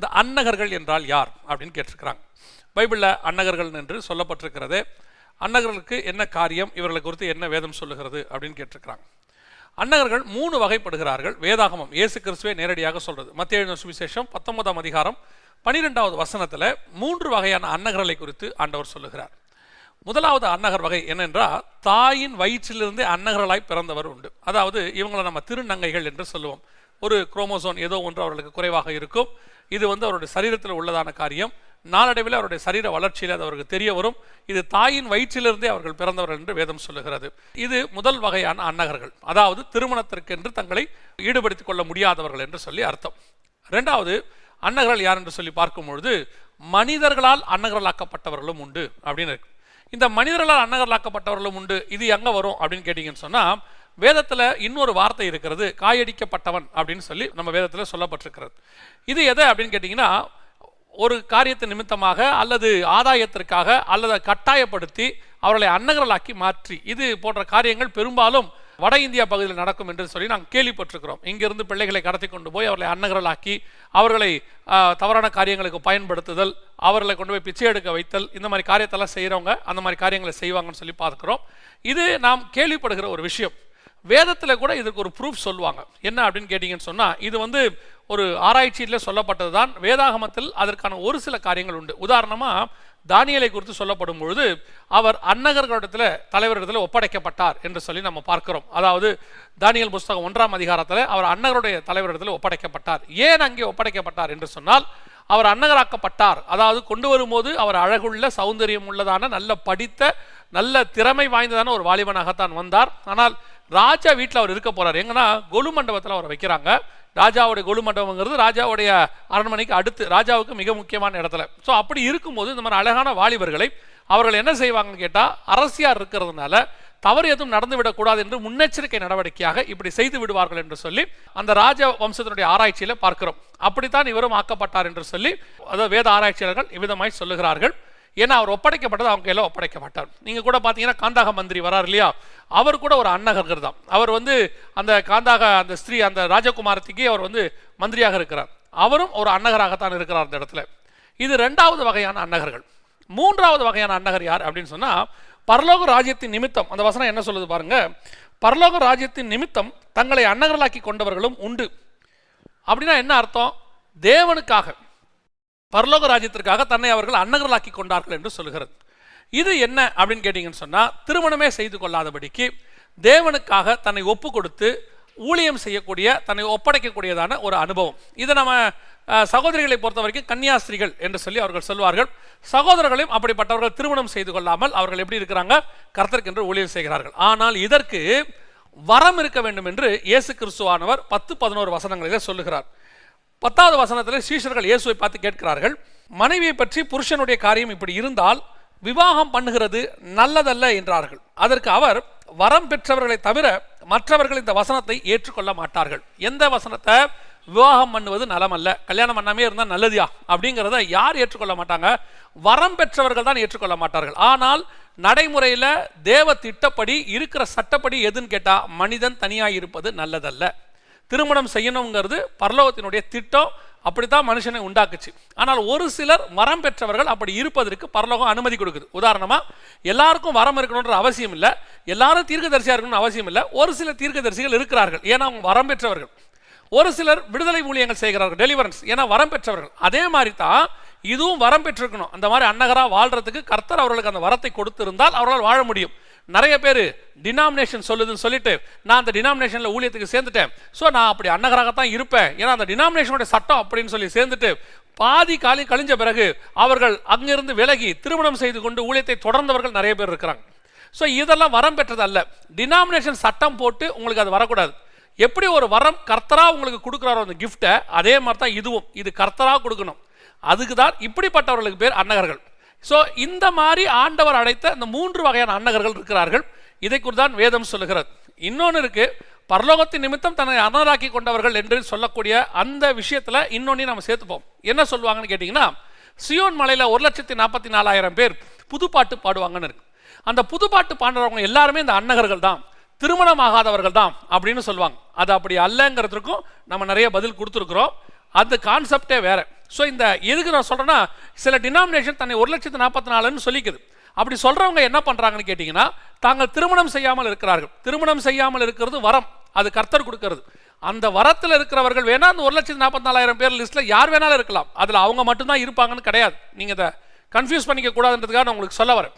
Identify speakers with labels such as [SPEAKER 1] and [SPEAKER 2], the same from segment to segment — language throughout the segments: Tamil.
[SPEAKER 1] இந்த அன்னகர்கள் என்றால் யார் அப்படின்னு கேட்டிருக்கிறாங்க. பைபிளில் அன்னகர்கள் என்று சொல்லப்பட்டிருக்கிறது. அன்னகர்களுக்கு என்ன காரியம்? இவர்களை குறித்து என்ன வேதம் சொல்லுகிறது அப்படின்னு கேட்டிருக்கிறாங்க. அன்னகர்கள் மூணு வகைப்படுகிறார்கள். வேதாகமம் இயேசு கிறிஸ்துவே நேரடியாக சொல்றது. மத்திய சுவிசேஷம் பத்தொன்பதாம் அதிகாரம் பனிரெண்டாவது வசனத்தில் மூன்று வகையான அன்னகர்களை குறித்து ஆண்டவர் சொல்லுகிறார். முதலாவது அன்னகர் வகை என்னென்றால் தாயின் வயிற்றிலிருந்தே அன்னகர்களாய் பிறந்தவர் உண்டு. அதாவது இவங்களை நம்ம திருநங்கைகள் என்று சொல்லுவோம். ஒரு குரோமோசோன் ஏதோ ஒன்று அவர்களுக்கு குறைவாக இருக்கும். இது வந்து அவருடைய சரீரத்தில் உள்ளதான காரியம். நாளடைவில் அவருடைய சரீர வளர்ச்சியில் அது அவருக்கு தெரிய வரும். இது தாயின் வயிற்றிலிருந்தே அவர்கள் பிறந்தவர்கள் என்று வேதம் சொல்லுகிறது. இது முதல் வகையான அன்னகர்கள். அதாவது திருமணத்திற்கென்று தங்களை ஈடுபடுத்திக் கொள்ள முடியாதவர்கள் என்று சொல்லி அர்த்தம். ரெண்டாவது அன்னகர்கள் யார் என்று சொல்லி பார்க்கும் பொழுது மனிதர்களால் அன்னகர்களாக்கப்பட்டவர்களும் உண்டு அப்படின்னு இருக்கு. இந்த மனிதர்களால் அன்னகர்களாக்கப்பட்டவர்களும் உண்டு. இது எங்கே வரும் அப்படின்னு கேட்டிங்கன்னு சொன்னா வேதத்தில் இன்னொரு வார்த்தை இருக்கிறது காயடிக்கப்பட்டவன் அப்படின்னு சொல்லி நம்ம வேதத்தில் சொல்லப்பட்டிருக்கிறது. இது எதை அப்படின்னு கேட்டிங்கன்னா ஒரு காரியத்தின் நிமித்தமாக அல்லது ஆதாயத்திற்காக அல்லது கட்டாயப்படுத்தி அவர்களை அன்னகர்களாக்கி மாற்றி இது போன்ற காரியங்கள் பெரும்பாலும் வட இந்தியா பகுதியில் நடக்கும் என்று சொல்லி நாங்கள் கேள்விப்பட்டிருக்கிறோம். இங்கிருந்து பிள்ளைகளை கடத்தி கொண்டு போய் அவர்களை அன்னகர்களாக்கி அவர்களை தவறான காரியங்களுக்கு பயன்படுத்துதல் அவர்களை கொண்டு போய் பிச்சை எடுக்க வைத்தல் இந்த மாதிரி காரியத்தெல்லாம் செய்கிறவங்க அந்த மாதிரி காரியங்களை செய்வாங்கன்னு சொல்லி பார்க்குறோம். இது நாம் கேள்விப்படுகிற ஒரு விஷயம். வேதத்தில் கூட இதுக்கு ஒரு ப்ரூஃப் சொல்லுவாங்க. என்ன அப்படின்னு கேட்டிங்கன்னு சொன்னால் இது வந்து ஒரு ஆராய்ச்சியில் சொல்லப்பட்டது தான் வேதாகமத்தில் அதற்கான ஒரு சில காரியங்கள் உண்டு. உதாரணமாக தானியலை குறித்து சொல்லப்படும் பொழுது அவர் அன்னகர்களிடத்தில் தலைவரிடத்தில் ஒப்படைக்கப்பட்டார் என்று சொல்லி நம்ம பார்க்கிறோம். அதாவது தானியல் புஸ்தகம் ஒன்றாம் அதிகாரத்தில் அவர் அன்னகருடைய தலைவரிடத்தில் ஒப்படைக்கப்பட்டார். ஏன் அங்கே ஒப்படைக்கப்பட்டார் என்று சொன்னால் அவர் அன்னகராக்கப்பட்டார். அதாவது கொண்டு வரும்போது அவர் அழகுள்ள சௌந்தரியம் உள்ளதான நல்ல படித்த நல்ல திறமை வாய்ந்ததான ஒரு வாலிபனாகத்தான் வந்தார். ஆனால் ராஜா வீட்டில் அவர் இருக்க போறார். எங்கன்னா கொலு மண்டபத்தில் அவரை வைக்கிறாங்க. ராஜாவுடைய கொலு மண்டபங்கிறது ராஜாவுடைய அரண்மனைக்கு அடுத்து ராஜாவுக்கு மிக முக்கியமான இடத்துல. ஸோ அப்படி இருக்கும்போது இந்த மாதிரி அழகான வாலிபர்களை அவர்கள் என்ன செய்வாங்கன்னு கேட்டால் அரசியார் இருக்கிறதுனால தவறு எதுவும் நடந்து விடக்கூடாது என்று முன்னெச்சரிக்கை நடவடிக்கையாக இப்படி செய்து விடுவார்கள் என்று சொல்லி அந்த ராஜ வம்சத்தினுடைய ஆராய்ச்சியில் பார்க்கிறோம். அப்படித்தான் இவரும் ஆக்கப்பட்டார் என்று சொல்லி அதாவது வேத ஆராய்ச்சியாளர்கள் இவ்விதமாய் சொல்லுகிறார்கள். ஏன்னா அவர் ஒப்படைக்கப்பட்டது அவங்க கையில் ஒப்படைக்கப்பட்டார் நீங்கள் கூட பார்த்தீங்கன்னா காந்தாக மந்திரி வரார் இல்லையா? அவர் கூட ஒரு அன்னகர்கள் தான். அவர் வந்து அந்த காந்தாக அந்த ஸ்திரீ அந்த ராஜகுமாரத்துக்கு அவர் வந்து மந்திரியாக இருக்கிறார். அவரும் ஒரு அன்னகராகத்தான் இருக்கிறார் அந்த இடத்துல. இது ரெண்டாவது வகையான அன்னகர்கள் மூன்றாவது வகையான அன்னகர் யார் அப்படின்னு சொன்னால் பரலோக ராஜ்யத்தின் நிமித்தம் அந்த வசனம் என்ன சொல்லுது பாருங்க? பரலோக ராஜ்யத்தின் நிமித்தம் தங்களை அன்னகர்களாக்கி கொண்டவர்களும் உண்டு. அப்படின்னா என்ன அர்த்தம்? தேவனுக்காக. பரலோக ராஜ்யத்திற்காக தன்னை அவர்கள் அன்னகர்களாக்கி கொண்டார்கள் என்று சொல்கிறது. இது என்ன அப்படின்னு கேட்டீங்கன்னு சொன்னால் திருமணமே செய்து கொள்ளாதபடிக்கு தேவனுக்காக தன்னை ஒப்பு கொடுத்து ஊழியம் செய்யக்கூடிய தன்னை ஒப்படைக்கக்கூடியதான ஒரு அனுபவம். இதை நம்ம சகோதரிகளை பொறுத்த வரைக்கும் கன்னியாஸ்திரிகள் என்று சொல்லி அவர்கள் சொல்வார்கள். சகோதரர்களையும் அப்படிப்பட்டவர்கள் திருமணம் செய்து கொள்ளாமல் அவர்கள் எப்படி இருக்கிறாங்க? கர்த்தர்க்கென்று ஊழியம் செய்கிறார்கள். ஆனால் இதற்கு வரம் இருக்க வேண்டும் என்று இயேசு கிறிஸ்துவானவர் பத்து பதினோரு வசனங்களிலே சொல்லுகிறார். பத்தாவது வசனத்தில் சீஷர்கள் இயேசுவை பார்த்து கேட்கிறார்கள் மனைவியை பற்றி புருஷனுடைய காரியம் இப்படி இருந்தால் விவாகம் பண்ணுகிறது நல்லதல்ல என்றார்கள். அதற்கு அவர் வரம் பெற்றவர்களை தவிர மற்றவர்கள் இந்த வசனத்தை ஏற்றுக்கொள்ள மாட்டார்கள். எந்த வசனத்தை? விவாகம் பண்ணுவது நலமல்ல. கல்யாணம் பண்ணாமே இருந்தால் நல்லதியா? அப்படிங்கிறத யார் ஏற்றுக்கொள்ள மாட்டாங்க? வரம் பெற்றவர்கள் தான் ஏற்றுக்கொள்ள மாட்டார்கள். ஆனால் நடைமுறையில் தேவ திட்டப்படி இருக்கிற சட்டப்படி எதுன்னு கேட்டால் மனிதன் தனியாக இருப்பது நல்லதல்ல. திருமணம் செய்யணுங்கிறது பரலோகத்தினுடைய திட்டம். அப்படித்தான் மனுஷனை உண்டாக்குச்சு. ஆனால் ஒரு சிலர் வரம் பெற்றவர்கள் அப்படி இருப்பதற்கு பரலோகம் அனுமதி கொடுக்குது. உதாரணமாக எல்லாருக்கும் வரம் இருக்கணுன்ற அவசியம் இல்லை. எல்லாரும் தீர்க்கதரிசியாக இருக்கணும்னு அவசியம் இல்லை. ஒரு சில தீர்க்கதரிசிகள் இருக்கிறார்கள். ஏன்னா அவங்க வரம் பெற்றவர்கள். ஒரு சிலர் விடுதலை ஊழியங்கள் செய்கிறார்கள். டெலிவரன்ஸ் ஏன்னா வரம் பெற்றவர்கள். அதே மாதிரி தான் இதுவும் வரம் பெற்றிருக்கணும். அந்த மாதிரி அன்னகராக வாழ்கிறதுக்கு கர்த்தர் அவர்களுக்கு அந்த வரத்தை கொடுத்திருந்தால் அவர்களால் வாழ முடியும். நிறைய பேர் டினாமினேஷன் சொல்லுதுன்னு சொல்லிட்டு நான் அந்த டினாமினேஷனில் ஊழியத்துக்கு சேர்ந்துட்டேன். ஸோ நான் அப்படி அன்னகராக தான் இருப்பேன். ஏன்னா அந்த டினாமினேஷனோட சட்டம் அப்படின்னு சொல்லி சேர்ந்துட்டு பாதி காலி கழிஞ்ச பிறகு அவர்கள் அங்கிருந்து விலகி திருமணம் செய்து கொண்டு ஊழியத்தை தொடர்ந்தவர்கள் நிறைய பேர் இருக்கிறாங்க. ஸோ இதெல்லாம் வரம் பெற்றது அல்ல டினாமினேஷன் சட்டம் போட்டு உங்களுக்கு அது வரக்கூடாது. எப்படி ஒரு வரம் கர்த்தராக உங்களுக்கு கொடுக்குறாரோ அந்த கிஃப்ட்டை அதே மாதிரி தான் இதுவும். இது கர்த்தராக கொடுக்கணும். அதுக்கு தான் இப்படிப்பட்டவர்களுக்கு பேர் அன்னகர்கள். ஸோ இந்த மாதிரி ஆண்டவர் அழைத்த இந்த மூன்று வகையான அன்னகர்கள் இருக்கிறார்கள். இதை குறித்து தான் வேதம் சொல்லுகிறது. இன்னொன்று இருக்குது பரலோகத்தின் நிமித்தம் தன்னை அன்னராக்கி கொண்டவர்கள் என்று சொல்லக்கூடிய அந்த விஷயத்தில் இன்னொன்னையும் நம்ம சேர்த்துப்போம். என்ன சொல்லுவாங்கன்னு கேட்டிங்கன்னா சியோன் மலையில் ஒரு லட்சத்தி நாற்பத்தி நாலாயிரம் பேர் புதுப்பாட்டு பாடுவாங்கன்னு இருக்கு. அந்த புதுப்பாட்டு பாடுறவங்க எல்லாருமே இந்த அன்னகர்கள் தான். திருமணமாகாதவர்கள் தான் அப்படின்னு சொல்லுவாங்க. அது அப்படி அல்லங்கிறதுக்கும் நம்ம நிறைய பதில் கொடுத்துருக்குறோம். அந்த கான்செப்டே வேற. ஸோ இந்த எதுக்கு நான் சொல்கிறேன்னா சில டினாமினேஷன் தன்னை ஒரு லட்சத்து நாற்பத்தி நாலுன்னு சொல்லிக்குது. அப்படி சொல்கிறவங்க என்ன பண்ணுறாங்கன்னு கேட்டிங்கன்னா தாங்கள் திருமணம் செய்யாமல் இருக்கிறார்கள். திருமணம் செய்யாமல் இருக்கிறது வரம். அது கர்த்தர் கொடுக்கறது. அந்த வரத்தில் இருக்கிறவர்கள் வேணால் அந்த ஒரு லட்சத்து நாற்பத்தி நாலாயிரம் பேர் லிஸ்ட்டில் யார் வேணாலும் இருக்கலாம். அதில் அவங்க மட்டும்தான் இருப்பாங்கன்னு கிடையாது. நீங்கள் இதை கன்ஃபியூஸ் பண்ணிக்க கூடாதுன்றதுக்காக நான் உங்களுக்கு சொல்ல வரேன்.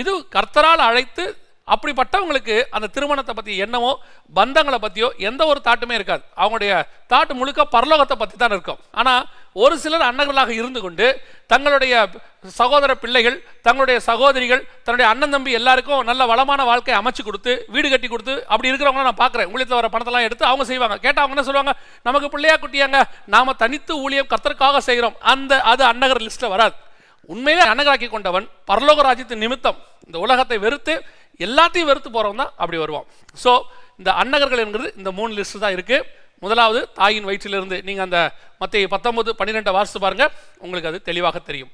[SPEAKER 1] இது கர்த்தரால் அழைத்து அப்படிப்பட்டவங்களுக்கு அந்த திருமணத்தை பற்றி என்னவோ பந்தங்களை பற்றியோ எந்த ஒரு தாட்டுமே இருக்காது. அவங்களுடைய தாட்டு முழுக்க பரலோகத்தை பற்றி தான் இருக்கும். ஆனால் ஒரு சிலர் அன்னர்களாக இருந்து கொண்டு தங்களுடைய சகோதர பிள்ளைகள் தங்களுடைய சகோதரிகள் தன்னுடைய அண்ணன் தம்பி எல்லாருக்கும் நல்ல வளமான வாழ்க்கையை அமைச்சு கொடுத்து வீடு கட்டி கொடுத்து அப்படி இருக்கிறவங்கள நான் பார்க்குறேன் ஊழியத்தில் வர பணத்தெல்லாம் எடுத்து அவங்க செய்வாங்க. கேட்டால் அவங்க என்ன சொல்லுவாங்க? நமக்கு பிள்ளையா குட்டியாங்க நாம தனித்து ஊழியம் கத்தற்காக செய்கிறோம் அந்த அது அன்னகர் லிஸ்ட்டில் வராது. உண்மையிலே அன்னகராக்கி கொண்டவன் பரலோக ராஜ்யத்தின் நிமித்தம் இந்த உலகத்தை வெறுத்து எல்லாத்தையும் வெறுத்து போகிறவன் தான் அப்படி வருவான். ஸோ இந்த அன்னகர்கள் என்கிறது இந்த மூணு லிஸ்ட் தான் இருக்குது முதலாவது தாயின் வயிற்றிலிருந்து நீங்கள் அந்த மற்ற பத்தொம்பது பன்னிரெண்டை வாசித்து பாருங்கள் உங்களுக்கு அது தெளிவாக தெரியும்.